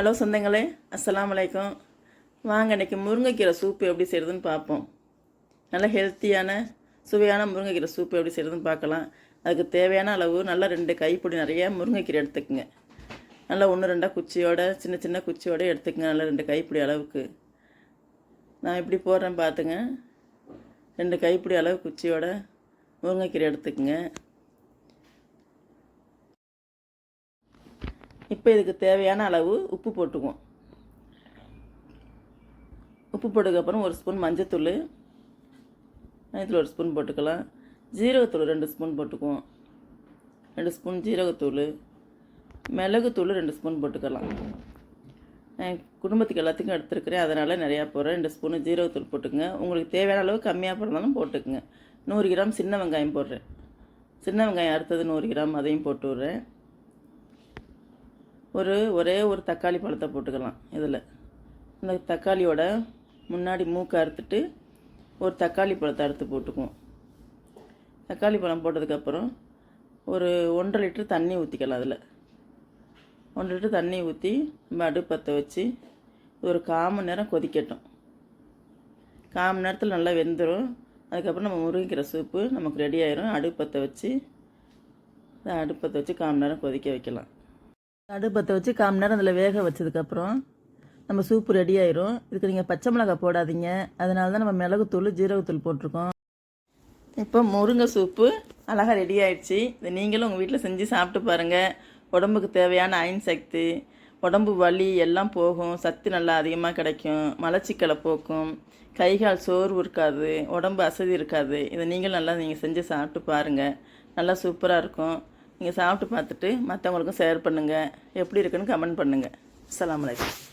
Hello சொந்தங்களே அஸ்லாம் அலைக்கும். வாங்க இன்றைக்கி முருங்கைக்கீரை சூப்பு எப்படி செய்கிறதுன்னு பார்ப்போம். நல்ல ஹெல்த்தியான சுவையான முருங்கைக்கீரை சூப்பு எப்படி செய்கிறதுன்னு பார்க்கலாம். அதுக்கு தேவையான அளவு நல்லா ரெண்டு கைப்பிடி நிறைய முருங்கைக்கீரை எடுத்துக்கோங்க. நல்லா ஒன்று ரெண்டாக குச்சியோட சின்ன சின்ன குச்சியோட எடுத்துக்கங்க. நல்லா ரெண்டு கைப்பிடி அளவுக்கு. நான் இப்படி போடுறேன் பார்த்துங்க ரெண்டு கைப்பிடி அளவு குச்சியோட முருங்கைக்கீரை எடுத்துக்கங்க. இப்போ இதுக்கு தேவையான அளவு உப்பு போட்டுக்குவோம். உப்பு போட்டதுக்கப்புறம் ஒரு ஸ்பூன் மஞ்சத்தூள் மஞ்சத்தூள் ஒரு ஸ்பூன் போட்டுக்கலாம். ஜீரகத்தூள் ரெண்டு ஸ்பூன் போட்டுக்குவோம். ரெண்டு ஸ்பூன் ஜீரகத்தூள் மிளகுத்தூள் ரெண்டு ஸ்பூன் போட்டுக்கலாம். குடும்பத்துக்கு எல்லாத்துக்கும் எடுத்துருக்கிறேன் அதனால் நிறையா போடுறேன். ரெண்டு ஸ்பூனு ஜீரகத்தூள் போட்டுக்கங்க. உங்களுக்கு தேவையான அளவு கம்மியாக போடுறதாலும் போட்டுக்குங்க. நூறு கிராம் சின்ன வெங்காயம் போடுறேன். சின்ன வெங்காயம் அடுத்தது நூறு கிராம் அதையும் போட்டு விட்றேன். ஒரு ஒரே ஒரு தக்காளி பழத்தை போட்டுக்கலாம் இதில். இந்த தக்காளியோட முன்னாடி மூக்கை அறுத்துட்டு ஒரு தக்காளி பழத்தை அறுத்து போட்டுக்குவோம். தக்காளி பழம் போட்டதுக்கப்புறம் ஒரு ஒன்றரை லிட்டர் தண்ணி ஊற்றிக்கலாம் அதில். ஒன்றரை லிட்டர் தண்ணி ஊற்றி நம்ம அடுப்பத்தை வச்சு ஒரு கால் மணி நேரம் கொதிக்கட்டும். கால் மணி நேரத்தில் நல்லா வெந்துடும் அதுக்கப்புறம் நம்ம முருங்கைக்கீரை சூப்பு நமக்கு ரெடி ஆயிரும். அடுப்பத்தை வச்சு அடுப்பத்தை வச்சு கால் மணி நேரம் கொதிக்க வைக்கலாம். கடுப்பத்தை வச்சு கால் மணி நேரம் அதில் வேக வச்சதுக்கப்புறம் நம்ம சூப்பு ரெடி ஆயிரும். இதுக்கு நீங்கள் பச்சை மிளகாய் போடாதீங்க. அதனால தான் நம்ம மிளகுத்தூள் ஜீரகத்தூள் போட்டிருக்கோம். இப்போ முருங்கை சூப்பு அழகாக ரெடி ஆயிடுச்சு. இதை நீங்களும் உங்கள் வீட்டில் செஞ்சு சாப்பிட்டு பாருங்கள் உடம்புக்கு தேவையான அயன் சக்தி உடம்பு வலி எல்லாம் போகும். சத்து நல்லா அதிகமாக கிடைக்கும். மலச்சிக்கலை போக்கும். கை கால் சோர்வு இருக்காது. உடம்பு அசதி இருக்காது. இதை நீங்களும் நல்லா நீங்கள் செஞ்சு சாப்பிட்டு பாருங்கள் நல்லா சூப்பராக இருக்கும். நீங்கள் சாப்பிட்டு பார்த்துட்டு மற்றவங்களுக்கும் ஷேர் பண்ணுங்கள் எப்படி இருக்குன்னு கமெண்ட் பண்ணுங்கள் அஸ்ஸலாமு அலைக்கும்